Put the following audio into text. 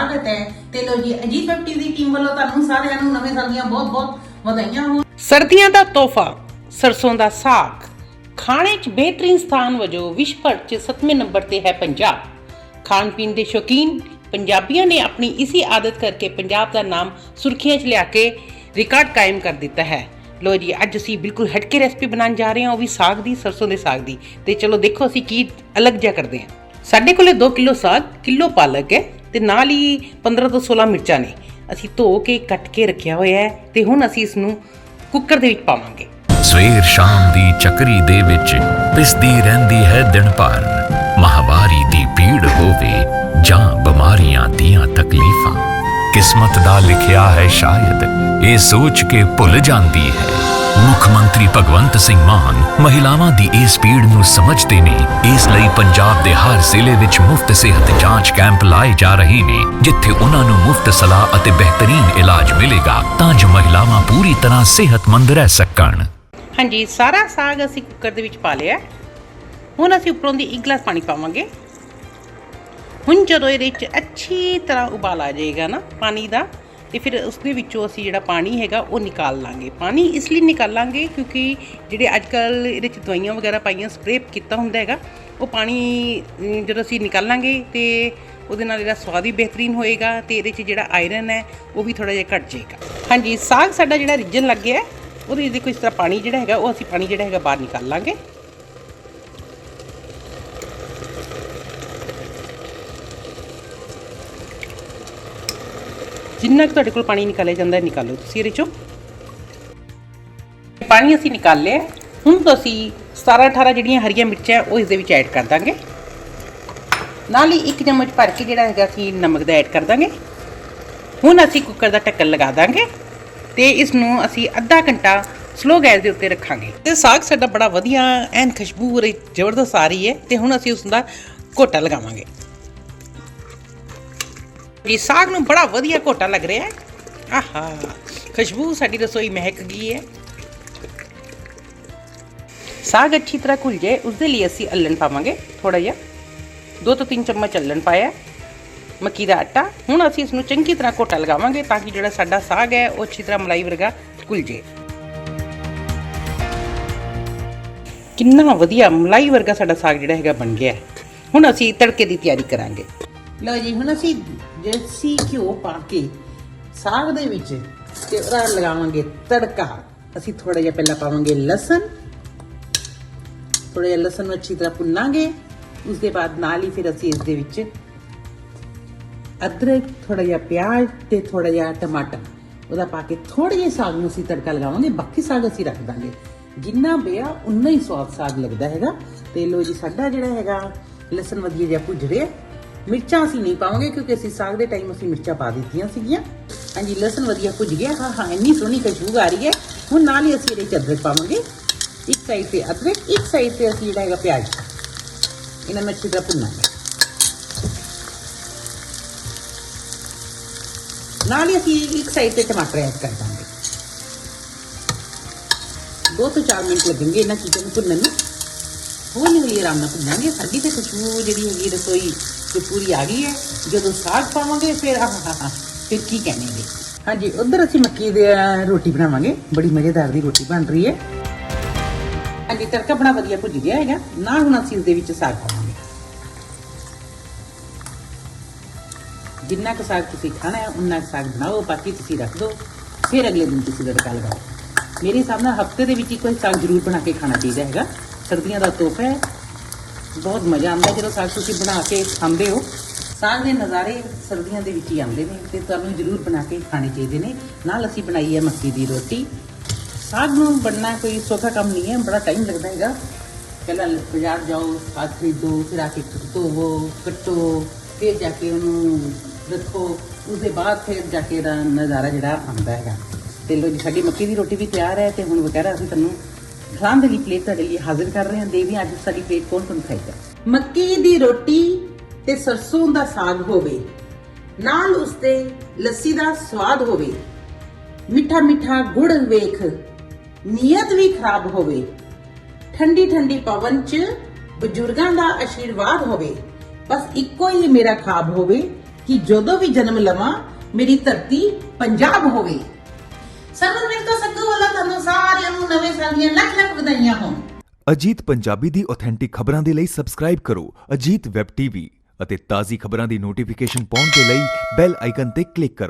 ਸਵਾਗਤ ਹੈ। ਤੇ ਲੋ ਜੀ, ਅਜੀਤ ਵੈਬ ਟੀਵੀ ਦੀ ਟੀਮ ਵੱਲੋਂ ਤੁਹਾਨੂੰ ਸਾਰਿਆਂ ਨੂੰ ਨਵੇਂ ਸਾਲ ਦੀਆਂ ਬਹੁਤ-ਬਹੁਤ ਵਧਾਈਆਂ ਹੋਣ। ਸਰਦੀਆਂ ਦਾ ਤੋਹਫਾ, ਸਰਸੋਂ ਦਾ ਸਾਗ। ਖਾਣੇ 'ਚ ਬਿਹਤਰੀਨ ਸਥਾਨ ਵਜੋਂ ਵਿਸ਼ਵ ਭਰ 'ਚ 7ਵੇਂ ਨੰਬਰ ਤੇ ਹੈ ਪੰਜਾਬ। ਖਾਣ ਪੀਣ ਦੇ ਸ਼ੌਕੀਨ ਪੰਜਾਬੀਆਂ ਨੇ ਆਪਣੀ ਇਸੀ ਆਦਤ ਕਰਕੇ ਪੰਜਾਬ ਦਾ ਨਾਮ ਸੁਰਖੀਆਂ 'ਚ ਲਿਆ ਕੇ ਰਿਕਾਰਡ ਕਾਇਮ ਕਰ ਦਿੱਤਾ ਹੈ। ਲੋ ਜੀ, ਅੱਜ ਅਸੀਂ ਬਿਲਕੁਲ ਹਟਕੇ ਰੈਸਪੀ ਬਣਾਉਣ ਜਾ ਰਹੇ ਹਾਂ, ਉਹ ਵੀ ਸਾਗ ਦੀ, ਸਰਸੋਂ ਦੇ ਸਾਗ ਦੀ। ਤੇ ਚਲੋ ਦੇਖੋ ਅਸੀਂ ਕੀ ਅਲੱਗ ਜਿਹਾ ਕਰਦੇ ਹਾਂ। ਸਾਡੇ ਕੋਲੇ 2 ਕਿਲੋ ਸਾਗ, ਕਿਲੋ ਪਾਲਕ ਹੈ। ਤੇ ਨਾਲ ਹੀ 15 ਤੋਂ 16 ਮਿਰਚਾਂ ਨੇ। ਅਸੀਂ ਧੋ ਕੇ, ਕੱਟ ਕੇ ਰੱਖਿਆ ਹੋਇਆ ਹੈ ਤੇ ਹੁਣ ਅਸੀਂ ਇਸ ਨੂੰ ਕੁੱਕਰ ਦੇ ਵਿੱਚ ਪਾਵਾਂਗੇ। ਸਵੇਰ ਸ਼ਾਮ ਦੀ ਚੱਕਰੀ ਦੇ ਵਿੱਚ ਪਿਸਦੀ ਰਹਿੰਦੀ ਹੈ ਦਿਨ ਭਰ। ਮਹਾਵਾਰੀ ਦੀ ਪੀੜ ਹੋਵੇ ਜਾਂ ਬਿਮਾਰੀਆਂ ਦੀਆਂ ਤਕਲੀਫਾਂ। ਕਿਸਮਤ ਦਾ ਲਿਖਿਆ ਹੈ ਸ਼ਾਇਦ, ਇਹ ਸੋਚ ਕੇ ਭੁੱਲ ਜਾਂਦੀ ਹੈ। ਮੁੱਖ ਮੰਤਰੀ ਭਗਵੰਤ ਸਿੰਘ ਮਾਨ ਮਹਿਲਾਵਾਂ ਦੀ ਇਸ ਪੀੜ ਨੂੰ ਸਮਝਦੇ ਨੇ। ਇਸ ਲਈ ਪੰਜਾਬ ਦੇ ਹਰ ਜ਼ਿਲ੍ਹੇ ਵਿੱਚ ਮੁਫਤ ਸਿਹਤ ਜਾਂਚ ਕੈਂਪ ਲਾਏ ਜਾ ਰਹੇ ਨੇ, ਜਿੱਥੇ ਉਹਨਾਂ ਨੂੰ ਮੁਫਤ ਸਲਾਹ ਅਤੇ ਬਿਹਤਰੀਨ ਇਲਾਜ ਮਿਲੇਗਾ ਤਾਂ ਜੋ ਮਹਿਲਾਵਾਂ ਪੂਰੀ ਤਰ੍ਹਾਂ ਸਿਹਤਮੰਦ ਰਹਿ ਸਕਣ। ਹਾਂਜੀ, ਸਾਰਾ ਸਾਗ ਅਸੀਂ ਕੁੱਕਰ ਦੇ ਵਿੱਚ ਪਾ ਲਿਆ। ਹੁਣ ਅਸੀਂ ਉੱਪਰੋਂ ਦੀ ਇੱਕ ਗਲਾਸ ਪਾਣੀ ਪਾਵਾਂਗੇ। ਹੁਣ ਜਦੋਂ ਇਹਦੇ ਵਿੱਚ ਅੱਛੀ ਤਰ੍ਹਾਂ ਉਬਾਲ ਆ ਜਾਏਗਾ ਨਾ ਪਾਣੀ ਦਾ ਤੇ ਫਿਰ ਉਸ ਦੇ ਵਿੱਚੋਂ ਅਸੀਂ ਜਿਹੜਾ ਪਾਣੀ ਹੈਗਾ ਉਹ ਨਿਕਾਲ ਲਾਂਗੇ। ਪਾਣੀ ਇਸ ਲਈ ਨਿਕਾਲਾਂਗੇ ਕਿਉਂਕਿ ਜਿਹੜੇ ਅੱਜ ਕੱਲ ਇਹਦੇ ਚ ਦਵਾਈਆਂ ਵਗੈਰਾ ਪਾਈਆਂ ਸਪਰੇਅ ਕੀਤਾ ਹੁੰਦਾ ਹੈਗਾ ਉਹ ਪਾਣੀ ਜਦੋਂ ਅਸੀਂ ਨਿਕਾਲਾਂਗੇ ਤੇ ਉਹਦੇ ਨਾਲ ਇਹਦਾ ਸਵਾਦ ਵੀ ਬਿਹਤਰੀਨ ਹੋਏਗਾ ਤੇ ਇਹਦੇ 'ਚ ਜਿਹੜਾ ਆਇਰਨ ਹੈ ਉਹ ਵੀ ਥੋੜਾ ਜਿਹਾ ਘਟ ਜਾਏਗਾ। ਹਾਂਜੀ ਸਾਗ ਸਾਡਾ ਜਿਹੜਾ ਰਿੱਝਣ ਲੱਗ ਗਿਆ ਹੈ, ਉਹਦੇ ਦੇਖੋ ਇਸ ਤਰ੍ਹਾਂ ਪਾਣੀ ਜਿਹੜਾ ਹੈਗਾ ਉਹ ਅਸੀਂ ਪਾਣੀ ਜਿਹੜਾ ਹੈਗਾ ਬਾਹਰ ਨਿਕਾਲ ਲਾਂਗੇ। ਜਿੰਨਾ ਕੁ ਤੁਹਾਡੇ ਕੋਲ ਪਾਣੀ ਨਿਕਾਲਿਆ ਜਾਂਦਾ ਹੈ, ਨਿਕਾਲੋ ਤੁਸੀਂ ਇਹਦੇ ਚੋਂ। ਪਾਣੀ ਅਸੀਂ ਨਿਕਾਲ ਲਿਆ ਹੁਣ ਤੋਂ ਅਸੀਂ 17 18 ਜਿਹੜੀਆਂ ਹਰੀਆਂ ਮਿਰਚਾਂ ਉਹ ਇਸ ਦੇ ਵਿੱਚ ਐਡ ਕਰ ਦਾਂਗੇ। ਨਾਲ ਹੀ ਇੱਕ ਚਮਚ ਭਰ ਕੇ ਜਿਹੜਾ ਹੈਗਾ ਅਸੀਂ ਨਮਕ ਦਾ ਐਡ ਕਰ ਦਾਂਗੇ। ਹੁਣ ਅਸੀਂ ਕੁੱਕਰ ਦਾ ਢੱਕਣ ਲਗਾ ਦਾਂਗੇ ਤੇ ਇਸ ਨੂੰ ਅਸੀਂ ਅੱਧਾ ਘੰਟਾ ਸਲੋ ਗੈਸ ਦੇ ਉੱਤੇ ਰੱਖਾਂਗੇ। ਤੇ ਸਾਗ ਸਾਡਾ ਬੜਾ ਵਧੀਆ ਐਨ ਖੁਸ਼ਬੂ ਜ਼ਬਰਦਸਤ ਆ ਰਹੀ ਹੈ ਤੇ ਹੁਣ ਅਸੀਂ ਉਸ ਦਾ ਘੋਟਾ ਲਗਾਵਾਂਗੇ। ਜੀ ਸਾਗ ਨੂੰ ਬੜਾ ਵਧੀਆ ਘੋਟਾ ਲੱਗ ਰਿਹਾ ਹੈ। ਆਹਾ, ਖੁਸ਼ਬੂ ਸਾਡੀ ਰਸੋਈ ਮਹਿਕ ਗਈ ਹੈ। ਸਾਗ ਅੱਛੀ ਤਰ੍ਹਾਂ ਘੁਲ ਜਾਏ ਉਸ ਦੇ ਲਈ ਅਸੀਂ ਅੱਲਣ ਪਾਵਾਂਗੇ ਥੋੜਾ ਜਿਹਾ। ਦੋ ਤੋਂ ਤਿੰਨ ਚਮਚ ਅੱਲਣ ਪਾਇਆ ਮੱਕੀ ਦਾ ਆਟਾ, ਹੁਣ ਅਸੀਂ ਇਸ ਨੂੰ ਚੰਗੀ ਤਰ੍ਹਾਂ ਘੋਟਾ ਲਗਾਵਾਂਗੇ ਤਾਂ ਕਿ ਜਿਹੜਾ ਸਾਡਾ ਸਾਗ ਹੈ, ਉਹ ਅੱਛੀ ਤਰ੍ਹਾਂ ਮਲਾਈ ਵਰਗਾ ਘੁਲ ਜਾਏ। ਕਿੰਨਾ ਵਧੀਆ ਮਲਾਈ ਵਰਗਾ ਸਾਡਾ ਸਾਗ ਜਿਹੜਾ ਹੈਗਾ ਬਣ ਗਿਆ ਹੁਣ ਅਸੀਂ ਤੜਕੇ ਦੀ ਤਿਆਰੀ ਕਰਾਂਗੇ। ਲਓ ਜੀ, ਹੁਣ ਅਸੀਂ ਦੇਸੀ ਘਿਓ ਪਾ ਕੇ ਸਾਗ ਦੇ ਵਿੱਚ ਤੇ ਉਹਦਾ ਲਗਾਵਾਂਗੇ ਤੜਕਾ। ਅਸੀਂ ਥੋੜਾ ਜਿਹਾ ਪਹਿਲਾਂ ਪਾਵਾਂਗੇ ਲਸਣ। ਥੋੜਾ ਜਿਹਾ ਲਸਣ ਨੂੰ ਅੱਛੀ ਤਰ੍ਹਾਂ ਭੁੰਨਾਂਗੇ। ਉਸ ਦੇ ਬਾਅਦ ਨਾਲ ਹੀ ਫਿਰ ਅਸੀਂ ਇਸ ਦੇ ਵਿੱਚ ਅਦਰਕ ਥੋੜਾ ਜਿਹਾ ਪਿਆਜ਼ ਤੇ ਥੋੜਾ ਜਿਹਾ ਟਮਾਟਰ। ਉਹਦਾ ਪਾ ਕੇ ਥੋੜੇ ਜਿਹੇ ਸਾਗ ਨੂੰ ਅਸੀਂ ਤੜਕਾ ਲਗਾਵਾਂਗੇ। ਬਾਕੀ ਸਾਗ ਅਸੀਂ ਰੱਖ ਦਾਂਗੇ। ਜਿੰਨਾ ਬਿਆ ਉਨਾ ਹੀ ਸਵਾਦ ਸਾਗ ਲੱਗਦਾ ਹੈਗਾ। ਤੇ ਲੋ ਜੀ, ਸਾਡਾ ਜਿਹੜਾ ਹੈਗਾ ਲਸਣ ਵਧੀਆ ਜਿਹਾ ਭੁੱਜ ਰਿਹਾ। ਮਿਰਚਾਂ ਅਸੀਂ ਨਹੀਂ ਪਾਵਾਂਗੇ ਕਿਉਂਕਿ ਅਸੀਂ ਸਾਗ ਦੇ ਟਾਈਮ ਅਸੀਂ ਮਿਰਚਾਂ ਪਾ ਦਿੱਤੀਆਂ ਸੀਗੀਆਂ। ਹਾਂਜੀ, ਲਸਣ ਵਧੀਆ ਭੁੱਜ ਗਿਆ। ਹਾਂ ਹਾਂ, ਇੰਨੀ ਸੋਹਣੀ ਖੁਸ਼ਬੂ ਆ ਰਹੀ ਹੈ। ਹੁਣ ਨਾਲ ਹੀ ਅਸੀਂ ਇਹਦੇ ਚ ਅਦਰਕ ਪਾਵਾਂਗੇ। ਇੱਕ ਸਾਈਡ ਤੇ ਅਦਰਕ, ਇੱਕ ਸਾਈਡ ਤੇ ਅਸੀਂ ਜਿਹੜਾ ਹੈਗਾ ਪਿਆਜ਼। ਇਹਨਾਂ ਨੂੰ ਅੱਛੀ ਤਰ੍ਹਾਂ ਭੁੰਨਾਂਗੇ ਨਾਲ ਹੀ ਅਸੀਂ ਇੱਕ ਸਾਈਡ ਤੇ ਟਮਾਟਰ ਐਡ ਕਰ ਦਾਂਗੇ। ਦੋ ਤੋਂ ਚਾਰ ਮਿੰਟ ਲੱਗਣਗੇ ਇਹਨਾਂ ਚੀਜ਼ਾਂ ਨੂੰ ਭੁੰਨਣ ਨੂੰ। ਹੌਲੀ ਹੌਲੀ ਆਰਾਮ ਨਾਲ ਭੁੰਨਾਂਗੇ ਸਾਡੀ ਤੇ ਖੁਸ਼ਬੂ ਜਿਹੜੀ ਹੈਗੀ ਰਸੋਈ ਤੇ ਪੂਰੀ ਆ ਗਈ ਹੈ। ਜਦੋਂ ਸਾਗ ਪਾਵਾਂਗੇ ਫਿਰ ਆਹ ਹਾ ਹਾ ਫਿਰ ਕੀ ਕਹਿਣਗੇ? ਹਾਂਜੀ ਉਧਰ ਅਸੀਂ ਮੱਕੀ ਦੀ ਰੋਟੀ ਬਣਾਵਾਂਗੇ। ਬੜੀ ਮਜ਼ੇਦਾਰ ਦੀ ਰੋਟੀ ਬਣ ਰਹੀ ਹੈ। ਹਾਂਜੀ ਤੜਕਾ ਬਣਾ ਵਧੀਆ ਭੁੱਜ ਗਿਆ ਹੈਗਾ। ਨਾ ਹੁਣ ਅਸੀਂ ਇਸ ਦੇ ਵਿੱਚ ਸਾਗ ਪਾਵਾਂਗੇ। ਜਿੰਨਾ ਕੁ ਸਾਗ ਤੁਸੀਂ ਖਾਣਾ ਹੈ ਉਨਾ ਕੁ ਸਾਗ ਬਣਾਓ ਬਾਕੀ ਤੁਸੀਂ ਰੱਖ ਦਿਓ। ਫਿਰ ਅਗਲੇ ਦਿਨ ਤੁਸੀਂ ਤੜਕਾ ਲਗਾਓ। ਮੇਰੇ ਹਿਸਾਬ ਨਾਲ ਹਫ਼ਤੇ ਦੇ ਵਿੱਚ ਇੱਕ ਵਾਰ ਸਾਗ ਜ਼ਰੂਰ ਬਣਾ ਕੇ ਖਾਣਾ ਚਾਹੀਦਾ ਹੈਗਾ। ਸਰਦੀਆਂ ਦਾ ਤੋਹਫਾ ਹੈ। ਬਹੁਤ ਮਜ਼ਾ ਆਉਂਦਾ ਜਦੋਂ ਸਾਗ ਤੁਸੀਂ ਬਣਾ ਕੇ ਖਾਂਦੇ ਹੋ। ਸਾਗ ਦੇ ਨਜ਼ਾਰੇ ਸਰਦੀਆਂ ਦੇ ਵਿੱਚ ਹੀ ਆਉਂਦੇ ਨੇ ਤੇ ਤੁਹਾਨੂੰ ਜ਼ਰੂਰ ਬਣਾ ਕੇ ਖਾਣੇ ਚਾਹੀਦੇ ਨੇ। ਨਾਲ ਅਸੀਂ ਬਣਾਈ ਹੈ ਮੱਕੀ ਦੀ ਰੋਟੀ। ਸਾਗ ਨੂੰ ਬਣਨਾ ਕੋਈ ਸੌਖਾ ਕੰਮ ਨਹੀਂ ਹੈ, ਬੜਾ ਟਾਈਮ ਲੱਗਦਾ ਹੈਗਾ। ਪਹਿਲਾਂ ਬਾਜ਼ਾਰ ਜਾਓ, ਸਾਗ ਖਰੀਦੋ, ਫਿਰ ਆ ਕੇ ਧੋਵੋ, ਕੱਟੋ, ਫਿਰ ਜਾ ਕੇ ਉਹਨੂੰ ਰੱਖੋ। ਉਸ ਦੇ ਬਾਅਦ ਫਿਰ ਜਾ ਕੇ ਦਾ ਨਜ਼ਾਰਾ ਜਿਹੜਾ ਆਉਂਦਾ ਹੈਗਾ। ਤੇ ਲੋ ਜੀ, ਸਾਡੀ ਮੱਕੀ ਦੀ ਰੋਟੀ ਵੀ ਤਿਆਰ ਹੈ ਤੇ ਹੁਣ ਵਗੈਰਾ ਅਸੀਂ ਤੁਹਾਨੂੰ ਖਾਣ ਦੇ ਪਲੇਟ ਤੁਹਾਡੇ ਲਈ ਹਾਜ਼ਰ ਕਰ ਰਹੇ ਹਾਂ। ਦੇਵੀ, ਅੱਜ ਸਾਡੀ ਪਲੇਟ ਕੌਣ ਕੌਣ ਖਾਏਗਾ? ਮੱਕੀ ਦੀ ਰੋਟੀ ਤੇ ਸਰਸੋਂ ਦਾ ਸਾਗ ਹੋਵੇ। ਨਾਲ ਉਸ ਲੱਸੀ ਦਾ ਸਵਾਦ ਹੋਵੇ। ਮਿੱਠਾ ਮਿੱਠਾ ਗੁੜ ਵੇਖ, ਨੀਅਤ ਵੀ ਖਰਾਬ ਹੋਵੇ। ਠੰਡੀ ਠੰਡੀ ਪਵਨ ਚ ਬਜ਼ੁਰਗਾਂ ਦਾ ਅਸ਼ੀਰਵਾਦ ਹੋਵੇ। ਬਸ ਇੱਕੋ ਹੀ ਮੇਰਾ ਖਾਬ ਹੋਵੇ ਕਿ ਜਦੋਂ ਵੀ ਜਨਮ ਲਵਾਂ, ਮੇਰੀ ਧਰਤੀ ਪੰਜਾਬ ਹੋਵੇ। ਸਰਵਨ ਮਿਲ ਤੋਂ ਸੱਗੂ ਵਾਲਾ ਤੁਹਾਨੂੰ ਸਾਰਿਆਂ ਨੂੰ ਨਵੇਂ ਦੀਆਂ ਲੱਖ ਲੱਖ ਵਧਾਈਆਂ ਹੋਣ। ਅਜੀਤ ਪੰਜਾਬੀ ਦੀ ਆਥੈਂਟਿਕ ਖਬਰਾਂ ਦੇ ਲਈ ਸਬਸਕ੍ਰਾਈਬ ਕਰੋ, ਅਜੀਤ ਵੈਬ ਟੀਵੀ ਅਤੇ ਤਾਜ਼ੀ ਖਬਰਾਂ ਦੀ ਨੋਟੀਫਿਕੇਸ਼ਨ ਪਾਉਣ ਦੇ ਲਈ ਬੈਲ ਆਈਕਨ ਤੇ ਕਲਿੱਕ ਕਰੋ।